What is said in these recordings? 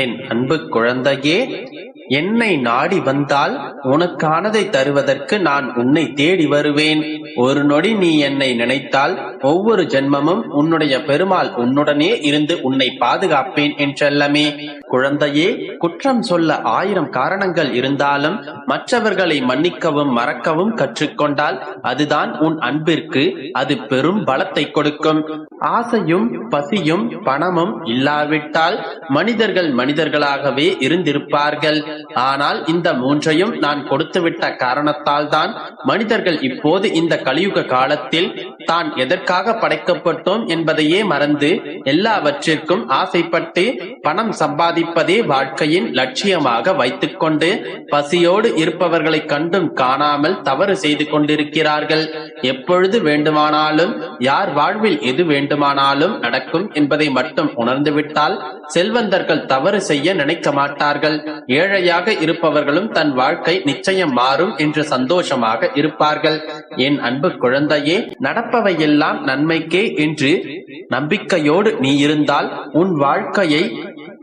என் அன்பு குழந்தையே என்னை நாடி வந்தால் உனக்கானதை தருவதற்கு நான் உன்னை தேடி வருவேன். ஒரு நொடி நீ என்னை நினைத்தால் ஒவ்வொரு ஜென்மமும் உன்னுடைய பெருமாள் உன்னுடனே இருந்து உன்னை பாதுகாப்பேன் என்றெல்லமே. குழந்தையே குற்றம் சொல்ல ஆயிரம் காரணங்கள் இருந்தாலும் மற்றவர்களை மன்னிக்கவும் மறக்கவும் கற்றுக்கொண்டால் அதுதான் உன் அன்பிற்கு அது பெரும் பலத்தை கொடுக்கும். ஆசையும் பசியும் பணமும் இல்லாவிட்டால் மனிதர்கள் மனிதர்களாகவே இருந்திருப்பார்கள். ஆனால் இந்த மூன்றையும் நான் கொடுத்துவிட்ட காரணத்தால் தான் மனிதர்கள் இப்போது இந்த கலியுக காலத்தில் தான் எதற்காக படைக்கப்பட்டோம் என்பதையே மறந்து எல்லாவற்றிற்கும் ஆசைப்பட்டு பணம் சம்பாதிப்பதே வாழ்க்கையின் லட்சியமாக வைத்துக்கொண்டு பசியோடு இருப்பவர்களை கண்டும் காணாமல் தவறு செய்து கொண்டிருக்கிறார்கள். எப்பொழுது வேண்டுமானாலும் யார் வாழ்வில் எது வேண்டுமானாலும் நடக்கும் என்பதை மட்டும் உணர்ந்துவிட்டால் செல்வந்தர்கள் தவறு செய்ய நினைக்க மாட்டார்கள். ஏழையாக இருப்பவர்களும் தன் வாழ்க்கை நிச்சயம் மாறும் என்று சந்தோஷமாக இருப்பார்கள். என் அன்பு குழந்தையே நடப்பவையெல்லாம் நன்மைக்கே என்று நம்பிக்கையோடு நீ இருந்தால் உன் வாழ்க்கையை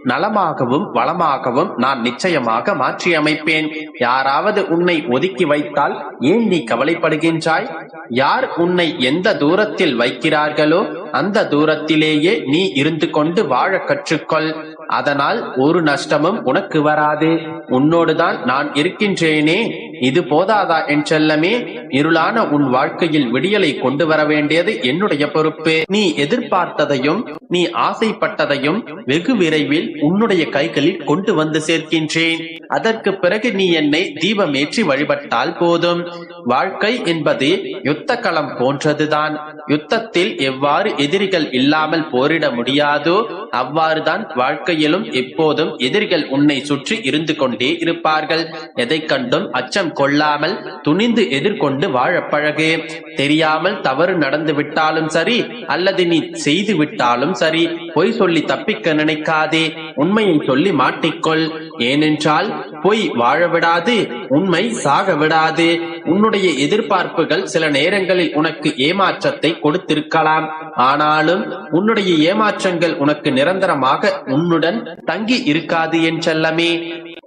நலமாகவும் வளமாகவும் நான் நிச்சயமாக மாற்றி அமைப்பேன் யாராவது உன்னை ஒதுக்கி வைத்தால் ஏன் நீ கவலைப்படுகின்றாய்? யார் உன்னை எந்த தூரத்தில் வைக்கிறார்களோ அந்த தூரத்திலேயே நீ இருந்து கொண்டு வாழ கற்றுக்கொள். அதனால் ஒரு நஷ்டமும் உனக்கு வராது. உன்னோடுதான் நான் இருக்கின்றேனே. இது போதாதா என் செல்லமே? இருளான உன் வாழ்க்கையில் விடியலை கொண்டு வர வேண்டியது என்னுடைய பொறுப்பு. நீ எதிர்பார்த்ததையும் நீ ஆசைப்பட்டதையும் வெகு விரைவில் உன்னுடைய கைகளில் கொண்டு வந்து சேர்க்கின்றேன். அதற்கு பிறகு நீ என்னை தீபமேற்றி வழிபட்டால் போதும். வாழ்க்கை என்பது யுத்த களம் போன்றதுதான். யுத்தத்தில் எவ்வாறு எதிரிகள் இல்லாமல் போரிட முடியாதோ அவ்வாறுதான் வாழ்க்கையிலும் எப்போதும் எதிரிகள் உன்னை சுற்றி இருந்து கொண்டே இருப்பார்கள். எதை கண்டும் அச்சம் கொள்ளாமல் துணிந்து எதிர்கொண்டு வாழ பழகு தெரியாமல் தவறு நடந்து விட்டாலும் சரி அல்லது நீ செய்து விட்டாலும் சரி பொய் சொல்லி தப்பிக்க நினைக்காதே. உண்மையை சொல்லி மாட்டிக்கொள். ஏனென்றால் பொய் வாழ விடாது உண்மை சாக விடாது. உன்னுடைய எதிர்பார்ப்புகள் சில நேரங்களில் உனக்கு ஏமாற்றத்தை கொடுத்திருக்கலாம். ஆனாலும் உன்னுடைய ஏமாற்றங்கள் உனக்கு நிரந்தரமாக உன்னுடன் தங்கி இருக்காது என்றல்லமே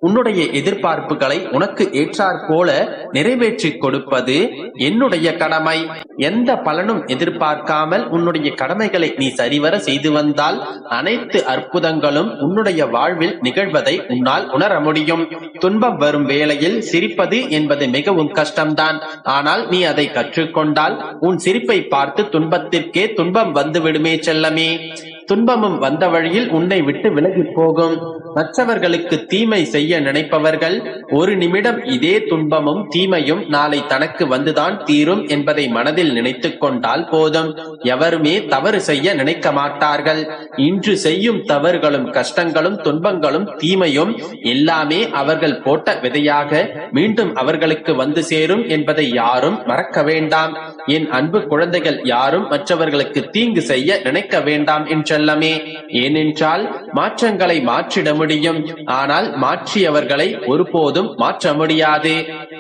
உன்னுடைய எதிர்பார்ப்புகளை உனக்கு ஏற்றாற் போல நிறைவேற்றி கொடுப்பது என்னுடைய கடமை. எந்த பலனும் எதிர்பார்க்காமல் உன்னுடைய கடமைகளை நீ சரிவர செய்து வந்தால் அனைத்து அற்புதங்களும் உன்னுடைய வாழ்வில் நிகழ்வதை உன்னால் உணர முடியும். துன்பம் வரும் வேளையில் சிரிப்பது என்பது மிகவும் கஷ்டம்தான். ஆனால் நீ அதை கற்றுக்கொண்டால் உன் சிரிப்பை பார்த்து துன்பத்திற்கே துன்பம் வந்துவிடுமே செல்லமே. துன்பமும் வந்த வழியில் உன்னை விட்டு விலகி போகும். மற்றவர்களுக்கு தீமை செய்ய நினைப்பவர்கள் ஒரு நிமிடம் இதே துன்பமும் தீமையும் நாளை தனக்கு வந்துதான் தீரும் என்பதை மனதில் நினைத்துக் கொண்டால் போதும். எவருமே தவறு செய்ய நினைக்க மாட்டார்கள். இன்று செய்யும் தவறுகளும் கஷ்டங்களும் துன்பங்களும் தீமையும் எல்லாமே அவர்கள் போட்ட விதையாக மீண்டும் அவர்களுக்கு வந்து சேரும் என்பதை யாரும் மறக்க வேண்டாம். என் அன்பு குழந்தைகள் யாரும் மற்றவர்களுக்கு தீங்கு செய்ய நினைக்க வேண்டாம் என்றல்லமே ஏனென்றால் மாற்றங்களை மாற்றிட முடியும். ஆனால் மாற்றியவர்களை ஒருபோதும் மாற்ற முடியாது.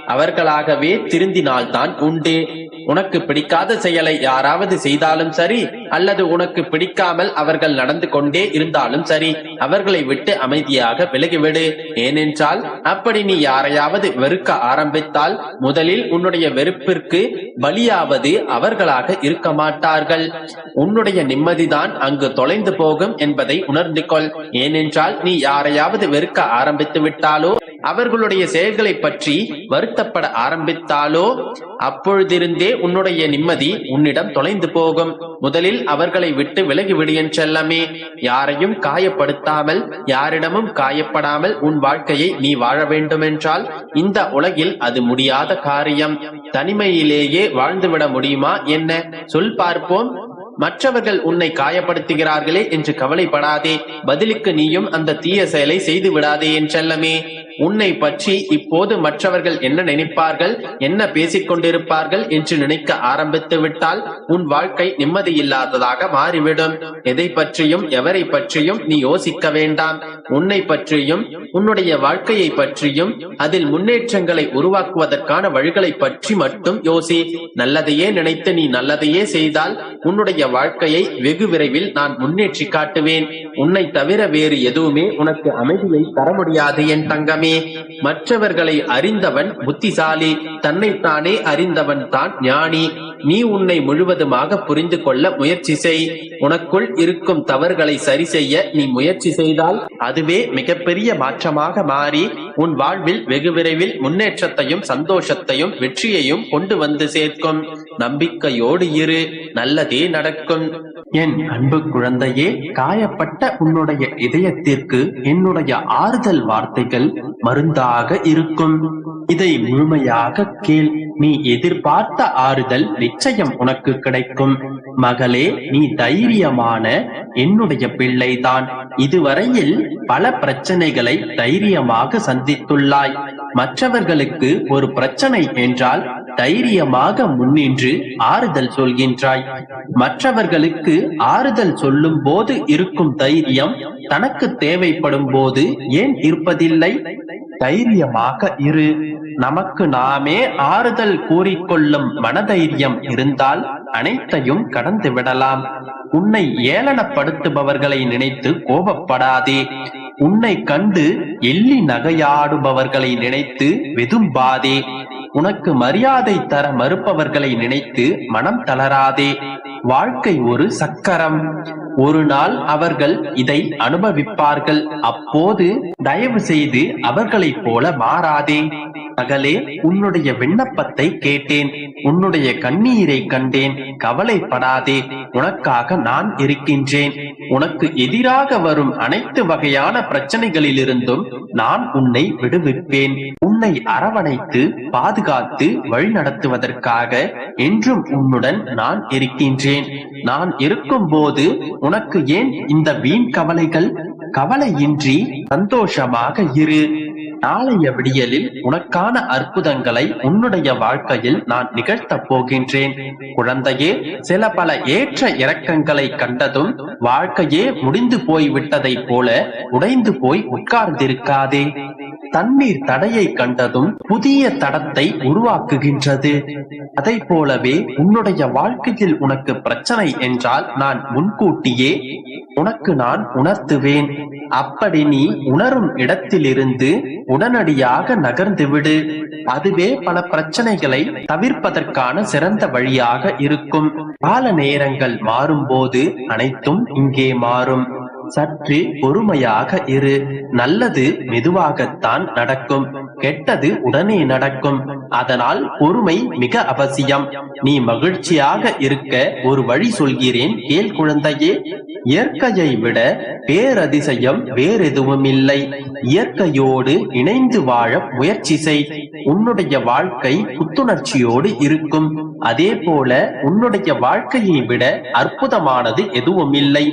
அவர்களாகவே திருந்தினால்தான் உண்டு. உனக்கு பிடிக்காத செயலை யாராவது செய்தாலும் சரி அல்லது உனக்கு பிடிக்காமல் அவர்கள் நடந்து கொண்டே இருந்தாலும் சரி அவர்களை விட்டு அமைதியாக விலகிவிடு. ஏனென்றால் அப்படி நீ யாரையாவது வெறுக்க ஆரம்பித்தால் முதலில் உன்னுடைய வெறுப்பிற்கு பலியாவது அவர்களாக இருக்க மாட்டார்கள். உன்னுடைய நிம்மதிதான் அங்கு தொலைந்து போகும் என்பதை உணர்ந்து கொள். ஏனென்றால் நீ யாரையாவது வெறுக்க ஆரம்பித்து விட்டாலோ அவர்களுடைய செயல்களை பற்றி வருத்தப்பட ஆரம்பித்தாலோ அப்பொழுதிருந்தே உன்னுடைய நிம்மதி உன்னிடம் தொலைந்து போகும். முதலில் அவர்களை விட்டு விலகிவிடு என்றெல்லாமே யாரையும் காயப்படுத்தாமல் யாரிடமும் காயப்படாமல் உன் வாழ்க்கையை நீ வாழ வேண்டுமென்றால் இந்த உலகில் அது முடியாத காரியம். தனிமையிலேயே வாழ்ந்துவிட முடியுமா என்ன? சொல் பார்ப்போம். மற்றவர்கள் உன்னை காயப்படுத்துகிறார்களே என்று கவலைப்படாதே. பதிலுக்கு நீயும் அந்த தீய செயலை செய்து விடாதே என்றல்லமே உன்னை பற்றி இப்போது மற்றவர்கள் என்ன நினைப்பார்கள் என்ன பேசிக் கொண்டிருப்பார்கள் என்று நினைக்க ஆரம்பித்து விட்டால் உன் வாழ்க்கை நிம்மதியில்லாததாக மாறிவிடும். எதை பற்றியும் எவரை பற்றியும் நீ யோசிக்க வேண்டாம். உன்னை பற்றியும் உன்னுடைய வாழ்க்கையை பற்றியும் அதில் முன்னேற்றங்களை உருவாக்குவதற்கான வழிகளை பற்றி மட்டும் யோசி. நல்லதையே நினைத்து நீ நல்லதையே செய்தால் உன்னுடைய வாழ்க்கையை வெகு விரைவில் நான் முன்னேற்றி காட்டுவேன். உன்னை தவிர வேறு எதுவுமே உனக்கு அமைதியை தர முடியாது என் தங்கமே. மற்றவர்களை அறிந்தவன் புத்திசாலி தன்னைத்தானே அறிந்தவன் தான் ஞானி. நீ உன்னை முழுவதுமாக புரிந்து கொள்ள முயற்சி செய். உனக்குள் இருக்கும் தவறுகளை சரி செய்ய நீ முயற்சி செய்தால் அதுவே மிகப்பெரிய மாற்றமாக மாறி உன் வாழ்வில் வெகு விரைவில் முன்னேற்றத்தையும் சந்தோஷத்தையும் வெற்றியையும் கொண்டு வந்து சேர்க்கும். நம்பிக்கையோடு இரு நல்லதே நடக்கும். என் அன்பு குழந்தையே காயப்பட்ட உன்னுடைய இதயத்திற்கு என்னுடைய ஆறுதல் வார்த்தைகள் மருந்தாக இருக்கும். இதை முழுமையாக கேள். நீ எதிர்பார்த்த ஆறுதல் நிச்சயம் உனக்கு கிடைக்கும். மகளே நீ தைரியமான என்னுடைய பிள்ளைதான். இதுவரையில் பல பிரச்சனைகளை தைரியமாக சந்தித்துள்ளாய். மற்றவர்களுக்கு ஒரு பிரச்சனை என்றால் தைரியமாக முன்னின்று ஆறுதல் சொல்கின்றாய். மற்றவர்களுக்கு ஆறுதல் சொல்லும் போது இருக்கும் தைரியம் தனக்கு தேவைப்படும் போது ஏன் இருப்பதில்லை? தைரியமாக இரு. நமக்கு நாமே ஆறுதல் கூறிக்கொள்ளும் மனதைரியம் இருந்தால் அனைத்தையும் கடந்து விடலாம். உன்னை ஏளனப்படுத்துபவர்களை நினைத்து கோபப்படாதே. உன்னை கண்டு எள்ளி நகையாடுபவர்களை நினைத்து வெதும்பாதே. உனக்கு மரியாதை தர மறுப்பவர்களை நினைத்து மனம் தளராதே. வாழ்க்கை ஒரு சக்கரம். ஒரு நாள் அவர்கள் இதை அனுபவிப்பார்கள். அப்போது தயவு செய்து அவர்களைப் போல மாறாதே. மகளே உன்னுடைய விண்ணப்பத்தை கேட்டேன். உன்னுடைய கண்ணீரை கண்டேன். கவலைப்படாதே. உனக்காக நான் இருக்கின்றேன். உனக்கு எதிராக வரும் அனைத்து வகையான பிரச்சனைகளிலிருந்தும் நான் உன்னை விடுவிப்பேன். உன்னை அரவணைத்து பாதுகாத்து வழிநடத்துவதற்காக என்றும் உன்னுடன் நான் இருக்கின்றேன். நான் இருக்கும் போது உனக்கு ஏன் இந்த வீண் கவலைகள்? கவலையின்றி சந்தோஷமாக இரு. நாளைய விடியலில் உனக்கான அற்புதங்களை உன்னுடைய வாழ்க்கையில் நான் நிகழ்த்தப் போகின்றேன். குழந்தையே சில பல ஏற்ற இறக்கங்களை கண்டதும் வாழ்க்கையே முடிந்து போய் விட்டதைப் போல உடைந்து போய் உட்கார்ந்திருக்காதே. தண்ணீர் தடையை கண்டதும் புதிய தடத்தை உருவாக்குகின்றது. அதை போலவே உன்னுடைய வாழ்க்கையில் உனக்கு பிரச்சனை என்றால் நான் முன்கூட்டியே உனக்கு நான் உணர்த்துவேன். அப்படி நீ உணரும் இடத்திலிருந்து உடனடியாக நகர்ந்து விடு. அதுவே பல பிரச்சனைகளை தவிர்ப்பதற்கான சிறந்த வழியாக இருக்கும். கால நேரங்கள் மாறும்போது அனைத்தும் இங்கே மாறும். சற்று பொறுமையாக இரு. நல்லது மெதுவாகத்தான் நடக்கும். கெட்டது உடனே நடக்கும். அதனால் பொறுமை மிக அவசியம். நீ மகிழ்ச்சியாக இருக்க ஒரு வழி சொல்கிறேன். கேள் குழந்தையே. இயற்கையை விட பேரதிசயம் வேறெதுவும் இல்லை இயற்கையோடு இணைந்து வாழ முயற்சி செய். உன்னுடைய வாழ்க்கை புத்துணர்ச்சியோடு இருக்கும். அதே போல உன்னுடைய வாழ்க்கையை விட அற்புதமானது எதுவும் இல்லை